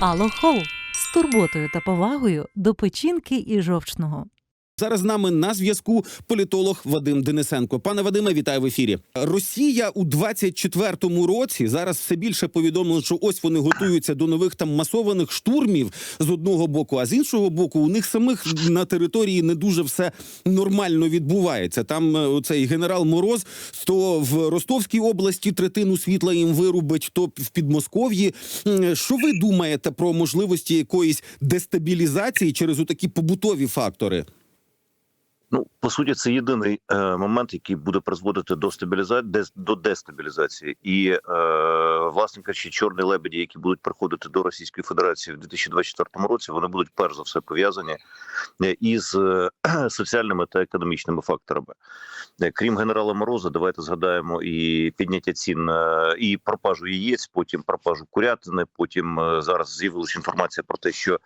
Алохол з турботою та повагою до печінки і жовчного. Зараз з нами на зв'язку політолог Вадим Денисенко. Пане Вадиме, вітаю в ефірі. Росія у 24-му році зараз все більше повідомлено, що ось вони готуються до нових там масованих штурмів з одного боку, а з іншого боку, у них самих на території не дуже все нормально відбувається. Там е, цей генерал Мороз то в Ростовській області третину світла їм вирубить, то в Підмосков'ї. Що ви думаєте про можливості якоїсь дестабілізації через такі побутові фактори? Ну по суті, це єдиний е, момент, який буде призводити до стабілізації, дес, до дестабілізації, і е, власне кажучи, чорні лебеді, які будуть приходити до Російської Федерації в 2024 році, вони будуть перш за все пов'язані е, із е, соціальними та економічними факторами. Е, Крім генерала Мороза, давайте згадаємо і підняття цін е, і пропажу яєць, потім пропажу курятини. Потім зараз з'явилася інформація про те, що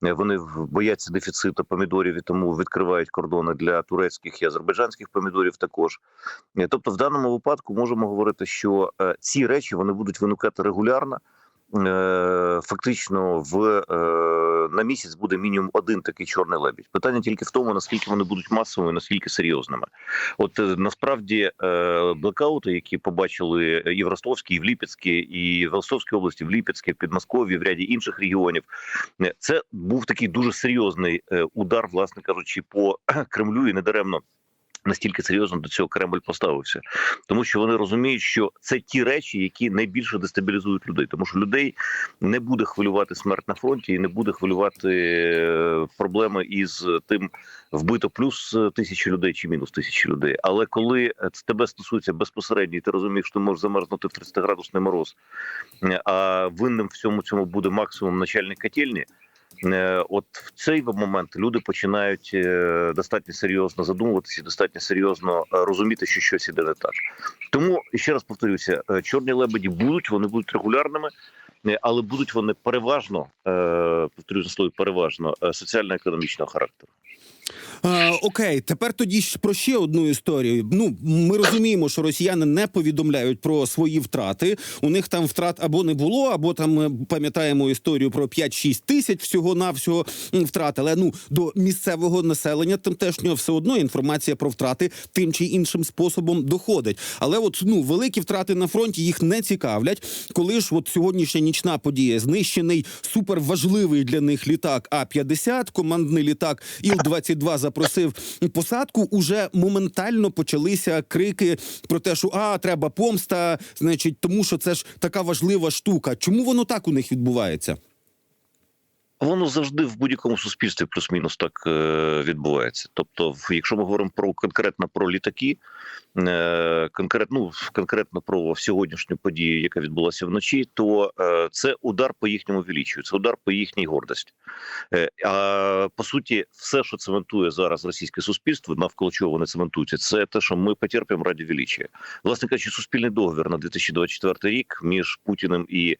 вони бояться дефіциту помідорів і тому відкривають кордони для турецьких і азербайджанських помідорів. Також Е, тобто, в даному випадку можемо говорити, що е, ці речі вони будуть виникати регулярно. Е, Фактично, в е, на місяць буде мінімум один такий чорний лебідь. Питання тільки в тому, наскільки вони будуть масовими, наскільки серйозними. От е, насправді блекаути, які побачили і в Ростовській, і в Ліпецькій, і в Ростовській області, в Ліпецькій, в Підмосков'ї, в ряді інших регіонів, це був такий дуже серйозний удар, власне кажучи, по Кремлю і недаремно. Настільки серйозно до цього Кремль поставився, тому що вони розуміють, що це ті речі, які найбільше дестабілізують людей, тому що людей не буде хвилювати смерть на фронті, і не буде хвилювати е, проблеми із тим, вбито плюс е, тисячі людей чи мінус тисячі людей. Але коли це тебе стосується безпосередньо, і ти розумієш, що ти можеш замерзнути в 30-градусний мороз, е, а винним в цьому цьому буде максимум начальник котельні. Е, От в цей момент люди починають е, достатньо серйозно задумуватися, достатньо серйозно е, розуміти, що щось іде не так. Тому ще раз повторюся: чорні лебеді будуть, вони будуть регулярними, але будуть вони переважно повторюю за слово переважно соціально-економічного характеру. А, окей, тепер тоді про ще одну історію. Ну ми розуміємо, що росіяни не повідомляють про свої втрати. У них там втрат або не було, або там ми пам'ятаємо історію про 5-6 тисяч всього навсього втрат. Але ну до місцевого населення тамтешнього все одно інформація про втрати тим чи іншим способом доходить. Але от ну великі втрати на фронті їх не цікавлять. Коли ж от сьогоднішня нічна подія знищений суперважливий для них літак А 50 командний літак Іл 22 запросив посадку. Уже моментально почалися крики про те, що а треба помста, значить, тому що це ж така важлива штука. Чому воно так у них відбувається? Воно завжди в будь-якому суспільстві плюс-мінус так е, відбувається. Тобто, якщо ми говоримо про конкретно про літаки, е, конкретно ну, конкретно про сьогоднішню подію, яка відбулася вночі, то е, це удар по їхньому величію, це удар по їхній гордості. А по суті, все, що цементує зараз російське суспільство, навколо чого вони цементуються, це те, що ми потерпимо раді величия. Власне кажучи, суспільний договір на 2024 рік між Путіним і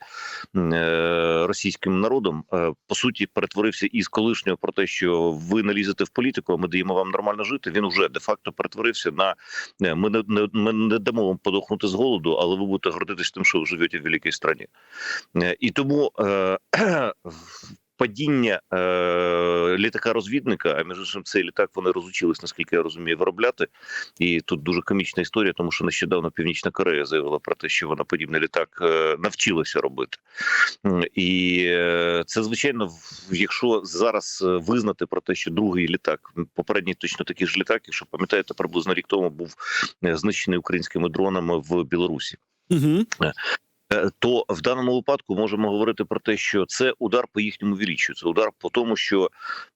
російським народом по суті перетворився із колишнього про те, що ви не лізете в політику, а ми даємо вам нормально жити. Він вже де-факто перетворився на е, ми не, не ми не дамо вам подохнути з голоду, але ви будете гордитись тим, що ви живете в великій страні. Е, І тому е, падіння е, літака розвідника, а між іншим цей літак вони розучились, наскільки я розумію, виробляти. І тут дуже комічна історія, тому що нещодавно Північна Корея заявила про те, що вона подібний літак е, навчилася робити. І е, це звичайно, якщо зараз е, визнати про те, що другий літак, попередній точно такий ж літак, якщо пам'ятаєте, приблизно рік тому був знищений українськими дронами в Білорусі. Угу. Е, То в даному випадку можемо говорити про те, що це удар по їхньому величію, це удар по тому, що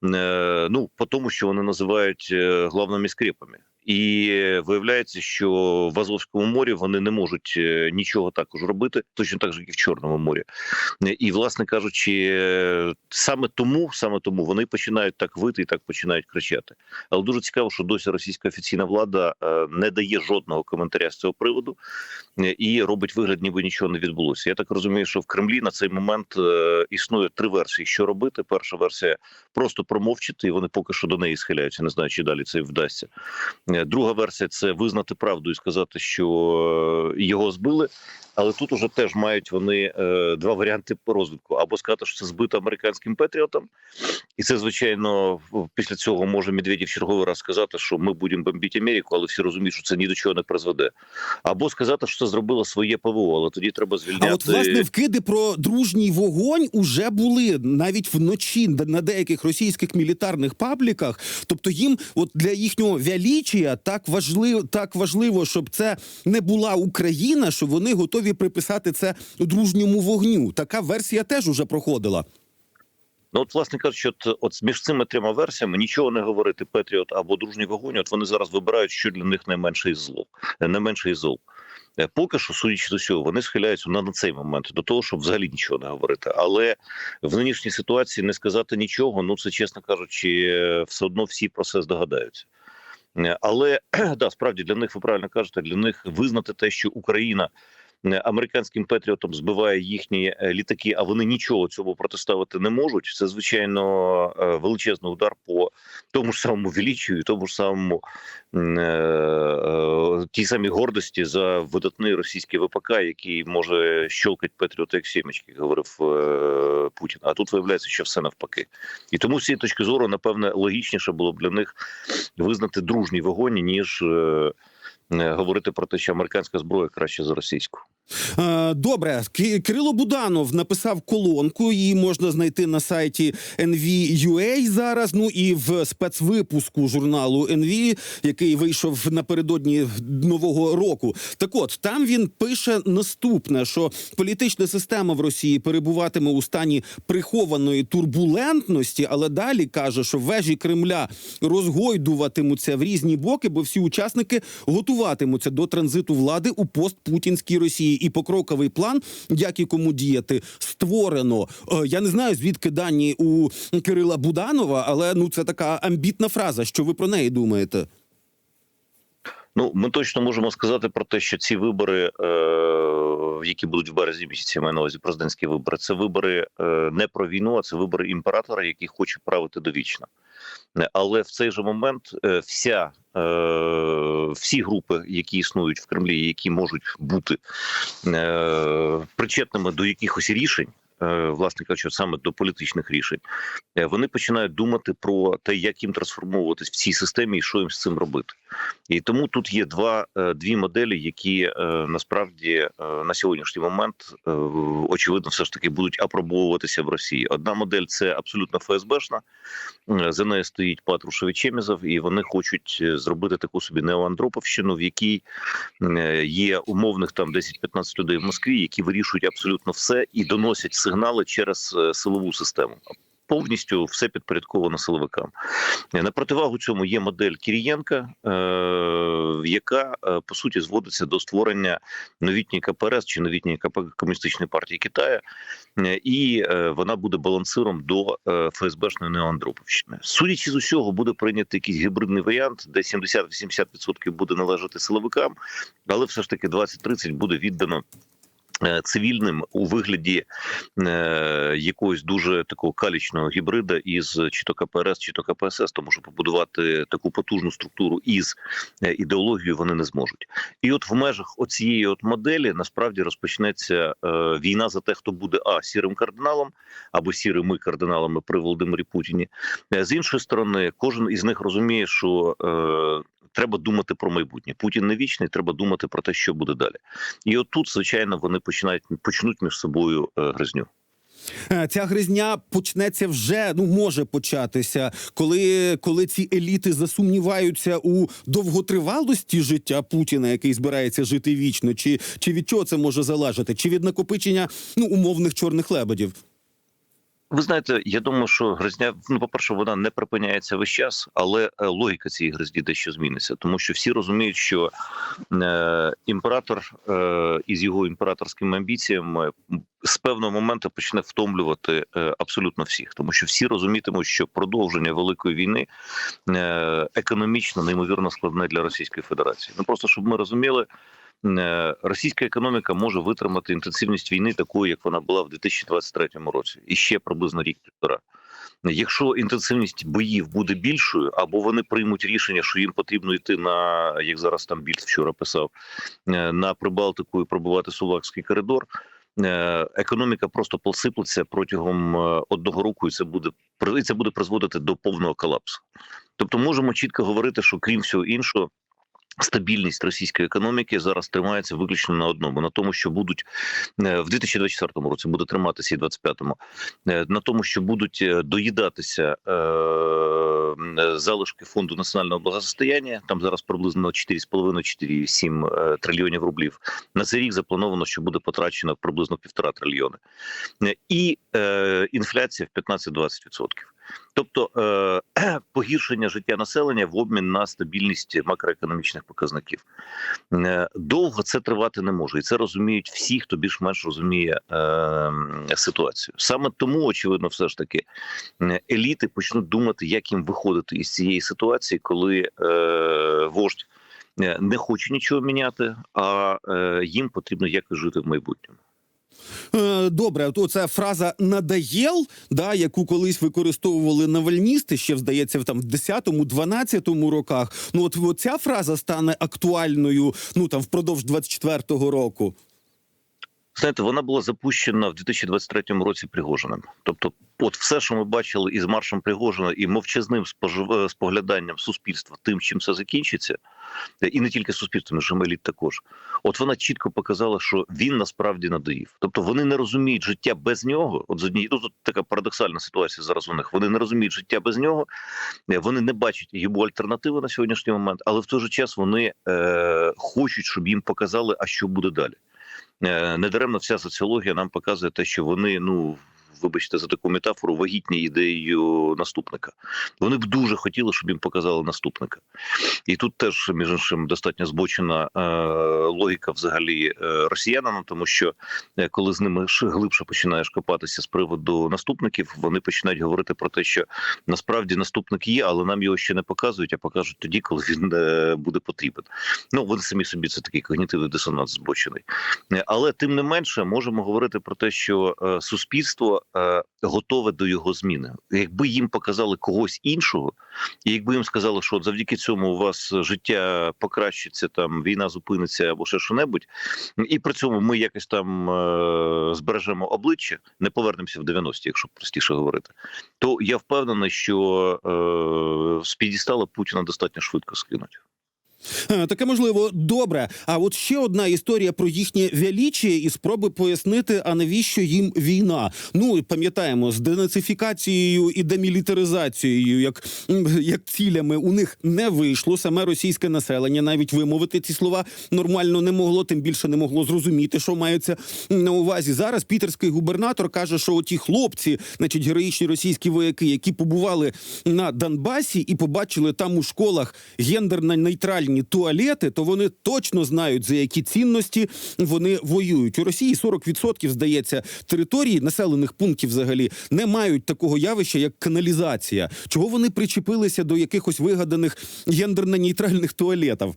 е, ну по тому, що вони називають е, главними скрепами. І виявляється, що в Азовському морі вони не можуть нічого також робити, точно так же, і в Чорному морі. І, власне кажучи, саме тому, саме тому вони починають так вити і так починають кричати. Але дуже цікаво, що досі російська офіційна влада не дає жодного коментаря з цього приводу і робить вигляд, ніби нічого не відбулося. Я так розумію, що в Кремлі на цей момент е, існує три версії, що робити. Перша версія просто промовчити, і вони поки що до неї схиляються. Не знаю, чи далі це вдасться. Е, Друга версія це визнати правду і сказати, що е, його збили. Але тут уже теж мають вони е, два варіанти розвитку: або сказати, що це збито американським патріотом, і це звичайно після цього може Медведєв черговий раз сказати, що ми будемо бомбити Америку, але всі розуміють, що це ні до чого не призведе. Або сказати, що це зробило своє ПВО, але тоді треба звільняти. А от власне вкиди про дружній вогонь уже були навіть вночі на деяких російських мілітарних пабліках. Тобто їм, от для їхнього вялічія, так важливо, так важливо, щоб це не була Україна, що вони готові приписати це дружньому вогню. Така версія теж уже проходила. Ну, от, власне кажучи, от, от між цими трьома версіями нічого не говорити Петріот або дружній вогонь. От вони зараз вибирають, що для них найменший зло, не менший зол. Е, Поки що, судячи до цього, вони схиляються на, на цей момент до того, щоб взагалі нічого не говорити. Але в нинішній ситуації не сказати нічого. Ну це чесно кажучи, все одно всі про це здогадаються. Е, Але да, справді для них ви правильно кажете, для них визнати те, що Україна американським патріотом збиває їхні е, літаки, а вони нічого цьому протиставити не можуть. Це звичайно е, величезний удар по тому ж самому величію, тому ж самому е, тій самій гордості за видатний російський ВПК, який може щелкати патріоти як сімечки, говорив Путін. А тут виявляється, що все навпаки. І тому з цієї точки зору, напевне, логічніше було б для них визнати дружній вогонь, ніж говорити про те, що американська зброя краще за російську. Е, Добре, Кирило Буданов написав колонку. Її можна знайти на сайті NV.ua зараз. Ну і в спецвипуску журналу NV, який вийшов напередодні нового року. Так от там він пише наступне: що політична система в Росії перебуватиме у стані прихованої турбулентності, але далі каже, що вежі Кремля розгойдуватимуться в різні боки, бо всі учасники готуватимуться до транзиту влади у постпутінській Росії. І покроковий план, як і кому діяти, створено. Е, Я не знаю звідки дані у Кирила Буданова, але ну це така амбітна фраза. Що ви про неї думаєте? Ну, ми точно можемо сказати про те, що ці вибори, е, які будуть в березні місяці, маю на увазі президентські вибори, це вибори е, не про війну, а це вибори імператора, який хоче правити довічно. Але в цей же момент е, вся е, всі групи, які існують в Кремлі, які можуть бути е, причетними до якихось рішень. Е, Власне кажучи, саме до політичних рішень, е, вони починають думати про те, як їм трансформовуватись в цій системі і що їм з цим робити. І тому тут є два е, дві моделі, які насправді на сьогоднішній момент очевидно все ж таки будуть апробовуватися в Росії. Одна модель це абсолютно ФСБшна. За нею стоїть Патрушев Чемізов, і вони хочуть зробити таку собі неоандроповщину, в якій є умовних там 10-15 людей в Москві, які вирішують абсолютно все і доносять сигнали через е, силову систему. Повністю все підпорядковано силовикам. Е, На противагу цьому є модель Кірієнка, е, яка по суті зводиться до створення новітньої КПРС чи новітньої КП комуністичної партії Китаю, і вона буде балансиром до ФСБшної неоандроповщини. Судячи з усього, буде прийнятий якийсь гібридний варіант, де 70-80% буде належати силовикам, але все ж таки 20-30% буде віддано. Е, Цивільним у вигляді е, якогось дуже такого калічного гібрида із чи то КПРС, чи то КПСС, тому що побудувати таку потужну структуру із е, ідеологією вони не зможуть. І от в межах оцієї от моделі насправді розпочнеться е, війна за те, хто буде а сірим кардиналом або сірими кардиналами при Володимирі Путіні. Е, з іншої сторони, кожен із них розуміє, що е, треба думати про майбутнє. Путін не вічний, треба думати про те, що буде далі. І от тут, звичайно, вони починають почнуть між собою е, гризню. Е, Ця гризня почнеться вже, ну може початися, коли, коли ці еліти засумніваються у довготривалості життя Путіна, який збирається жити вічно, чи, чи від чого це може залежати, чи від накопичення ну умовних чорних лебедів. Ви знаєте, я думаю, що гризня, ну, по-перше, вона не припиняється весь час, але е, логіка цієї гризні дещо зміниться, тому що всі розуміють, що е, імператор е, із його імператорськими амбіціями з певного моменту почне втомлювати е, абсолютно всіх, тому що всі розумітимуть, що продовження великої війни е, економічно неймовірно складне для Російської Федерації. Ну просто щоб ми розуміли. Е, Російська економіка може витримати інтенсивність війни такою, як вона була в 2023 році, і ще приблизно рік півтора. Якщо інтенсивність боїв буде більшою, або вони приймуть рішення, що їм потрібно йти на як зараз там Більд вчора писав е, на Прибалтику і пробувати Сулакський коридор. е, Економіка просто посиплеться протягом одного року, і це буде і це буде призводити до повного колапсу. Тобто, можемо чітко говорити, що крім всього іншого, стабільність російської економіки зараз тримається виключно на одному: на тому, що будуть е, в 2024 році буде триматися і 25-му, е, на тому, що будуть е, доїдатися залишки фонду національного благосостояння. Там зараз приблизно 4,5-4,7 е, трильйонів рублів. На цей рік заплановано, що буде потрачено приблизно півтора трильйони, і інфляція в 15-20%. Тобто е, погіршення життя населення в обмін на стабільність макроекономічних показників. Е, довго це тривати не може, і це розуміють всі, хто більш-менш розуміє е, ситуацію. Саме тому, очевидно, все ж таки е, еліти почнуть думати, як їм виходити із цієї ситуації, коли е, вождь е, не хоче нічого міняти, а е, їм потрібно якось жити в майбутньому. Е, Добре, то це фраза надоєл, да, яку колись використовували навальністи, ще здається, в там в 10-12 роках. Ну от, от ця фраза стане актуальною ну там впродовж 24-го року. Знаєте, вона була запущена в 2023 році Пригожиним. Тобто, от все, що ми бачили із маршем Пригожина, і мовчазним спожив- е, спогляданням суспільства, тим, чим це закінчиться, е, і не тільки суспільством, Жемеліт також. От вона чітко показала, що він насправді надоїв. Тобто вони не розуміють життя без нього. От з однієї ну, тут така парадоксальна ситуація зараз у них. Вони не розуміють життя без нього, е, вони не бачать йому альтернативи на сьогоднішній момент, але в той же час вони е, хочуть, щоб їм показали, а що буде далі. Е, Недаремно вся соціологія нам показує те, що вони, ну вибачте за таку метафору, вагітні ідеєю наступника. Вони б дуже хотіли, щоб їм показали наступника. І тут теж, між іншим, достатньо збочена е, логіка взагалі е, росіянам, тому що е, коли з ними глибше починаєш копатися з приводу наступників, вони починають говорити про те, що насправді наступник є, але нам його ще не показують, а покажуть тоді, коли він е, буде потрібен. Ну вони самі собі це такий когнітивний дисонанс збочений. Е, Але тим не менше можемо говорити про те, що е, суспільство готове до його зміни. Якби їм показали когось іншого, і якби їм сказали, що завдяки цьому у вас життя покращиться, там війна зупиниться або ще що-небудь, і при цьому ми якось там е, збережемо обличчя, не повернемося в 90-ті, якщо простіше говорити, то я впевнений, що е, з підістала Путіна достатньо швидко скинуть. Е, Таке можливо добре. А от ще одна історія про їхнє величіє і спроби пояснити, а навіщо їм війна. Ну пам'ятаємо з денацифікацією і демілітаризацією, як, як цілями у них не вийшло. Саме російське населення навіть вимовити ці слова нормально не могло, тим більше не могло зрозуміти, що мається на увазі. Зараз пітерський губернатор каже, що оті хлопці, значить, героїчні російські вояки, які побували на Донбасі і побачили там у школах гендерно нейтральні туалети, то вони точно знають за які цінності вони воюють. У Росії 40% здається території населених пунктів взагалі не мають такого явища, як каналізація. Чого вони причепилися до якихось вигаданих гендерно нейтральних туалетів?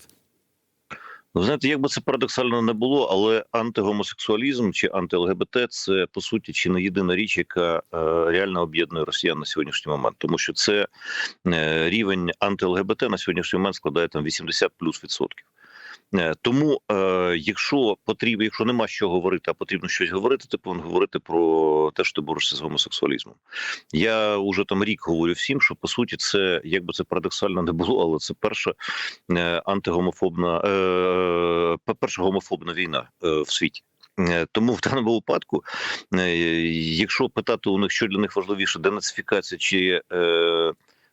Ви знаєте, як би це парадоксально не було, але антигомосексуалізм чи анти-ЛГБТ – це по суті чи не єдина річ, яка е, реально об'єднує росіян на сьогоднішній момент, тому що це е, рівень анти-ЛГБТ на сьогоднішній момент складає там 80 плюс відсотків. Е, Тому, е, якщо потрібно, якщо нема що говорити, а потрібно щось говорити, ти повинен говорити про те, що ти борешся з гомосексуалізмом. Я уже там рік говорю всім, що по суті це як би це парадоксально не було, але це перша е, антигомофобна, перша гомофобна війна в світі. Тому в даному випадку, якщо питати у них, що для них важливіше, денацифікація чи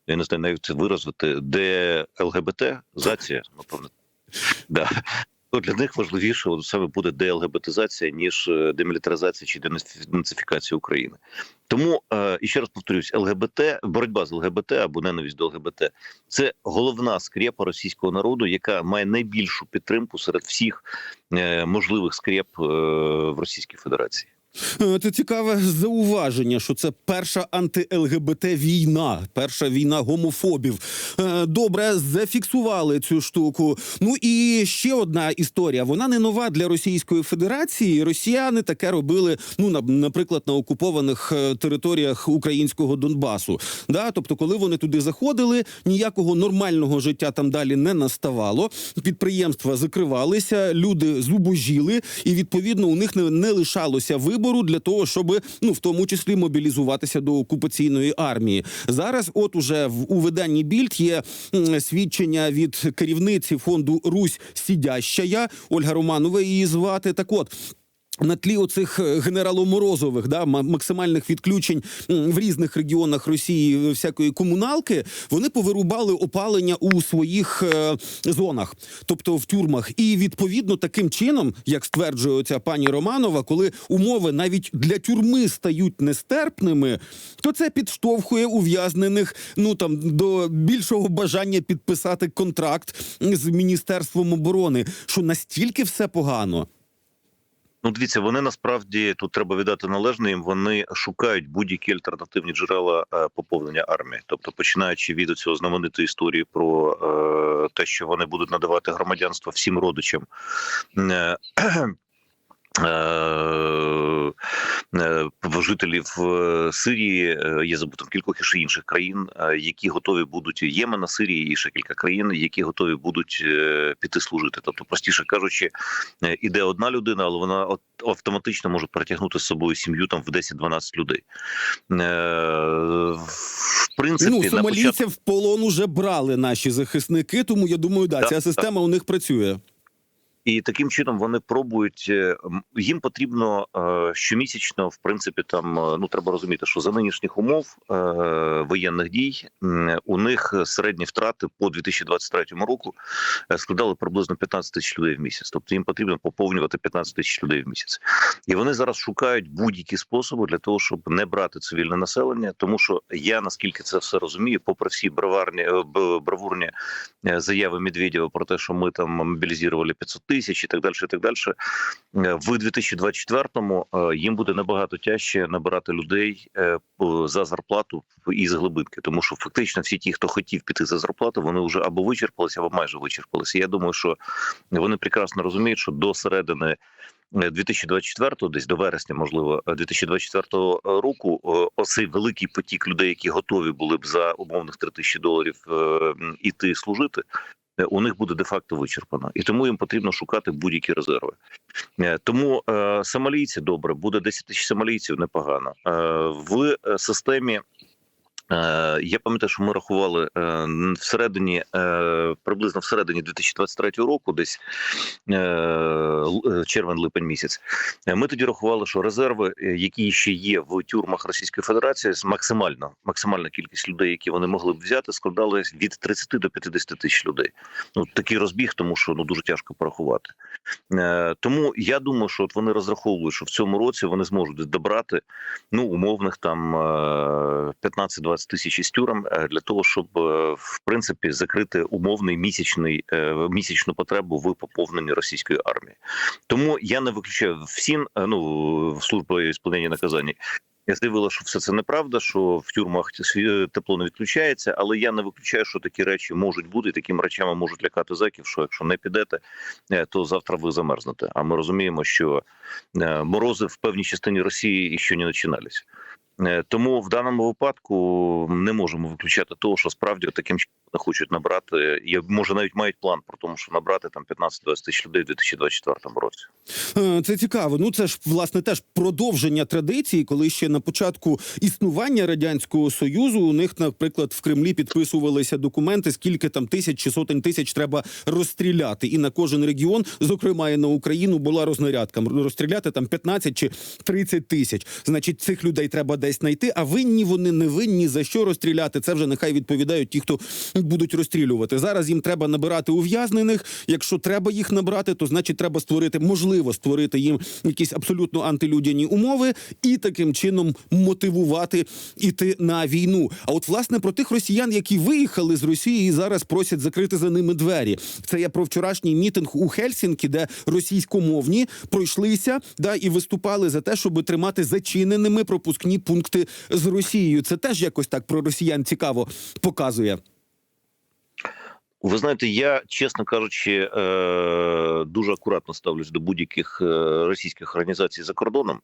я не знаю, навіть це виразити, де ЛГБТ, зація, напевно, да. То для них важливіше от саме буде деЛГБТизація, ніж е, демілітаризація чи денацифікація України. Тому е, і ще раз повторюсь, ЛГБТ, боротьба з ЛГБТ або ненависть до ЛГБТ це головна скрепа російського народу, яка має найбільшу підтримку серед всіх е, можливих скреп в Російській Федерації. Е, Це цікаве зауваження, що це перша анти-ЛГБТ війна, перша війна гомофобів. Е, Добре, зафіксували цю штуку. Ну і ще одна історія. Вона не нова для Російської Федерації. Росіяни таке робили. Ну на- наприклад, на окупованих е, територіях українського Донбасу. Да, тобто, коли вони туди заходили, ніякого нормального життя там далі не наставало. Підприємства закривалися, люди зубожіли, і відповідно у них не, не лишалося вибору для того, щоб ну в тому числі мобілізуватися до окупаційної армії. Зараз, от уже в у виданні Більд є свідчення від керівниці фонду Русь Сідящая Ольга Романова її звати. Так от. На тлі оцих е, генераломорозових да максимальних відключень в різних регіонах Росії е, всякої комуналки вони повирубали опалення у своїх е, зонах, тобто в тюрмах. І відповідно таким чином, як стверджує ця пані Романова, коли умови навіть для тюрми стають нестерпними, то це підштовхує ув'язнених ну там до більшого бажання підписати контракт з міністерством оборони, що настільки все погано. Ну, дивіться, вони насправді тут треба віддати належне їм. Вони шукають будь-які альтернативні джерела е, поповнення армії, тобто починаючи від цього знаменитої історії про е, те, що вони будуть надавати громадянство всім родичам. Е, е, жителів е, Сирії е, є забутим кількох і ще інших країн, е, які готові будуть Ємена, Сирії і ще кілька країн, які готові будуть е, піти служити. Тобто, простіше кажучи, е, іде одна людина, але вона автоматично може притягнути з собою сім'ю там в 10-12 людей. Е, В принципі, Ну, на початку сомалійців в полон уже брали наші захисники, тому я думаю, да, Так, ця система у них працює. І таким чином вони пробують е, їм потрібно е, щомісячно, в принципі, там е, ну треба розуміти, що за нинішніх умов воєнних дій у них середні втрати по 2023 року складали приблизно 15 тисяч людей в місяць. Тобто їм потрібно поповнювати 15 тисяч людей в місяць, і вони зараз шукають будь-які способи для того, щоб не брати цивільне населення. Тому що я наскільки це все розумію, попри всі браварні бравурні заяви Медведєва про те, що ми там мобілізували 500 тисяч і так далі. І так далі. Е, В 2024-му е, їм буде набагато тяжче набирати людей е, за зарплату із глибинки, тому що фактично всі ті, хто хотів піти за зарплату, вони вже або вичерпалися, або майже вичерпалися. Я думаю, що вони прекрасно розуміють, що до середини. е, 2024, десь до вересня, можливо, е, 2024 року, оцей великий потік людей, які готові були б за умовних 3 тисячі доларів іти служити, у них буде де-факто вичерпано, і тому їм потрібно шукати будь-які резерви. Е, Тому е, сомалійці добре, буде 10 тисяч сомалійців непогано. Е, в е, системі. Е, Я пам'ятаю, що ми рахували е, всередині е, приблизно всередині 2023 року, десь червень-липень місяць. Ми тоді рахували, що резерви, які ще є в тюрмах Російської Федерації, максимально максимальна кількість людей, які вони могли б взяти, складали від 30 до 50 тисяч людей. Ну такий розбіг, тому що ну дуже тяжко порахувати. Тому я думаю, що от вони розраховують, що в цьому році вони зможуть добрати ну умовних там е, 15-20 тисяч із тюрем е, для того, щоб е, в принципі закрити умовний місячний е, місячну потребу в поповненні російської армії. Тому я не виключаю всім ну служби ісполнення наказання. Я заявила, що все це неправда, що в тюрмах тепло не відключається, але я не виключаю, що такі речі можуть бути, такими речами можуть лякати зеків. Що якщо не підете, то завтра ви замерзнете. А ми розуміємо, що морози в певній частині Росії ще не починались. Е, Тому в даному випадку не можемо виключати того, що справді таким чином хочуть набрати, і може навіть мають план про тому, що набрати там 15-20 тисяч людей в 2024 році. Е, Це цікаво. Ну це ж власне теж продовження традиції, коли ще на початку існування радянського союзу у них, наприклад, в Кремлі підписувалися документи, скільки там тисяч чи сотень тисяч треба розстріляти, і на кожен регіон, зокрема і на Україну, була рознарядка розстріляти там 15 чи 30 тисяч. Значить, цих людей треба десь знайти. А винні вони не винні за що розстріляти. Це вже нехай відповідають ті, хто будуть розстрілювати. Зараз їм треба набирати ув'язнених. Якщо треба їх набрати, то значить треба створити можливо створити їм якісь абсолютно антилюдяні умови і таким чином мотивувати іти на війну. А от власне про тих росіян, які виїхали з Росії і зараз просять закрити за ними двері. Це я про вчорашній мітинг у Хельсінкі, де російськомовні пройшлися да і виступали за те, щоб тримати зачиненими пропускні пункти з Росією. Це теж якось так про росіян цікаво показує. Ви знаєте, я, чесно кажучи, е, дуже акуратно ставлюсь до будь-яких е, російських організацій за кордоном.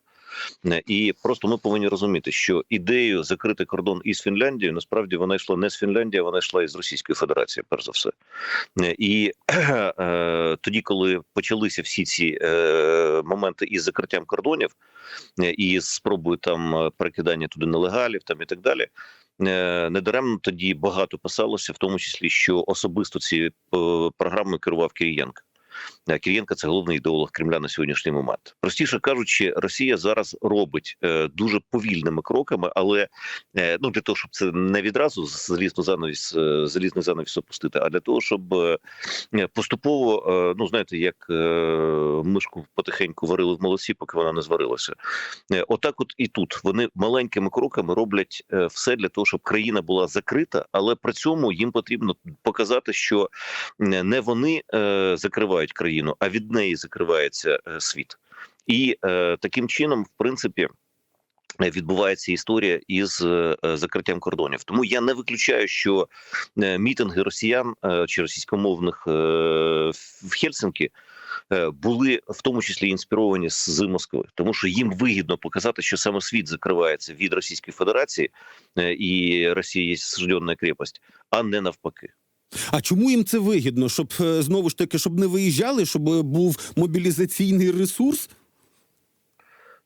Е, І просто ми повинні розуміти, що ідею закрити кордон із Фінляндією насправді вона йшла не з Фінляндії, вона йшла із Російської Федерації, перш за все. Е, І е, тоді, коли почалися всі ці моменти із закриттям кордонів і спробою там перекидання туди нелегалів, там і так далі. Недаремно тоді багато писалося, в тому числі, що особисто цією програмою керував Кирієнко. Е, Кирієнко – це головний ідеолог Кремля на сьогоднішній момент. Простіше кажучи, Росія зараз робить е, дуже повільними кроками, але е, ну для того, щоб це не відразу залізну занавіс, залізний занавіс опустити, а для того, щоб поступово, ну знаєте, як мишку потихеньку варили в молоці, поки вона не зварилася. Отак, от і тут вони маленькими кроками роблять все для того, щоб країна була закрита, але при цьому їм потрібно показати, що не вони закривають країну, а від неї закривається е, світ. І е, таким чином, в принципі. Відбувається історія із е, закриттям кордонів, тому я не виключаю, що мітинги росіян чи російськомовних в Хельсинкі були в тому числі інспіровані з, Москви, тому що їм вигідно показати, що саме світ закривається від Російської Федерації і Росія є сужденна крепость, а не навпаки. А чому їм це вигідно? Щоб е, знову ж таки, щоб не виїжджали, щоб е, був мобілізаційний ресурс?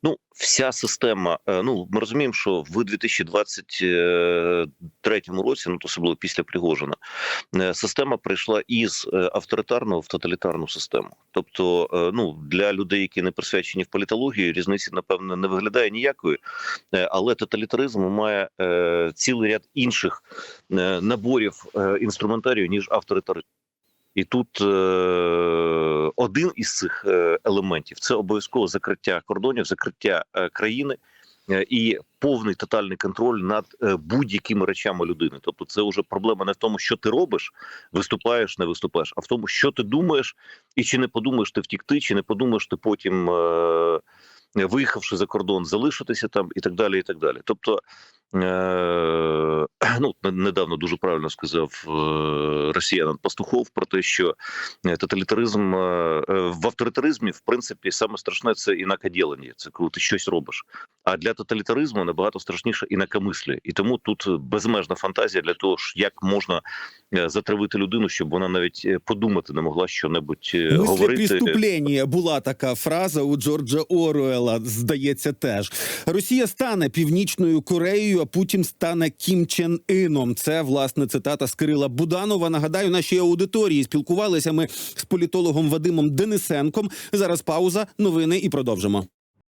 Ну, вся система. е, Ну, ми розуміємо, що в 2023 році, ну особливо після Пригожина, е, система прийшла із е, авторитарного в тоталітарну систему. Тобто, е, ну для людей, які не присвячені в політологію, різниці напевно не виглядає ніякої, Е, але тоталітаризм має е, цілий ряд інших е, наборів е, інструментарію ніж авторитаризм. І тут е, один із цих е, елементів це обов'язково закриття кордонів, закриття е, країни і повний тотальний контроль над будь-якими речами людини. Тобто, це вже проблема не в тому, що ти робиш, виступаєш, не виступаєш, а в тому, що ти думаєш, і чи не подумаєш ти втікти, чи не подумаєш ти потім. Виїхавши за кордон, залишитися там і так далі. І так далі. Тобто, е, ну недавно дуже правильно сказав е, росіянин Пастухов про те, що е, тоталітаризм в авторитаризмі, в принципі, саме страшне це інакоділення, це коли ти щось робиш. А для тоталітаризму набагато страшніше інакомислі. І тому тут безмежна фантазія для того, як можна е, затравити людину, щоб вона навіть е, подумати не могла що-небудь е, говорити. преступлення була така фраза у Джорджа Оруела. Здається, теж Росія стане північною Кореєю, а Путін стане Кім Чен Іном. Це власне цитата з Кирила Буданова. Нагадаю, нашій аудиторії спілкувалися ми з політологом Вадимом Денисенком. Зараз пауза, новини і продовжимо.